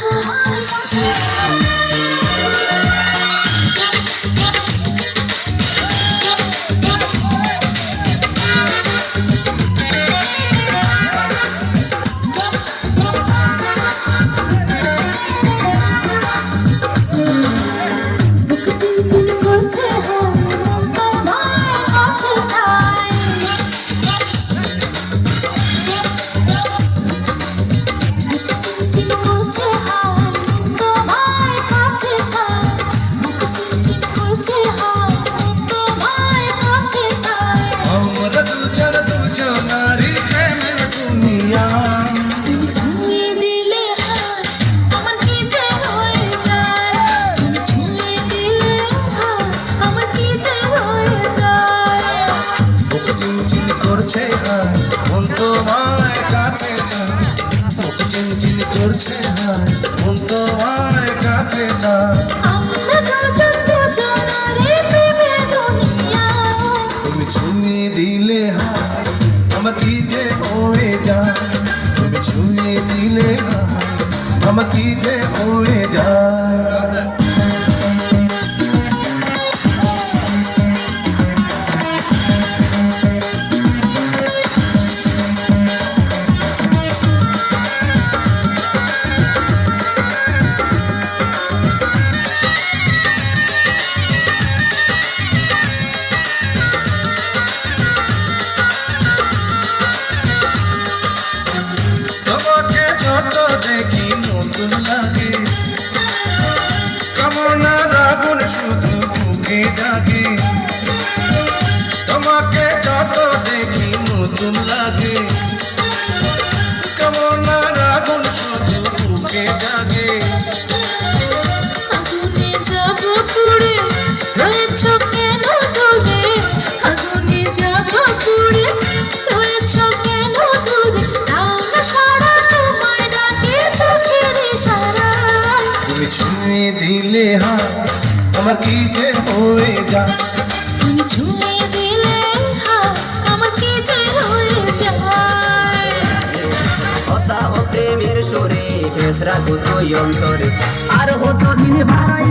বুক করছে হায় মন তোমায় কাছে চায়। চিনচিন করছে মন তোমায় কাছে চায়। তুমি ছুঁয়ে দিলে হায় আমার কি যে হয়ে যায়? তুমি ছুঁয়ে দিলে হায় আমার কি যে হয়ে বুকে তোমাকে যত দেখি নতুন লাগে। কামনার আগুন শুধু বুকে জাগে। আগুনে যাব পুড়ে রয়েছ কেন দূরে আগুনে যাব পুড়ে রয়েছ কেন দূরে দাও সারা তোমায় ডাকে চোখের ইশারা। তুমি ছুঁয়ে দিলে হাত আমার কি যে হয়ে যায়? তুমি ছুঁয়ে দিলে হাত আমার কি যে হয়ে যায়? কথা ও প্রেমের সুরে ফেসরা কত অন্তরে। আর হতো দিন বাড়াই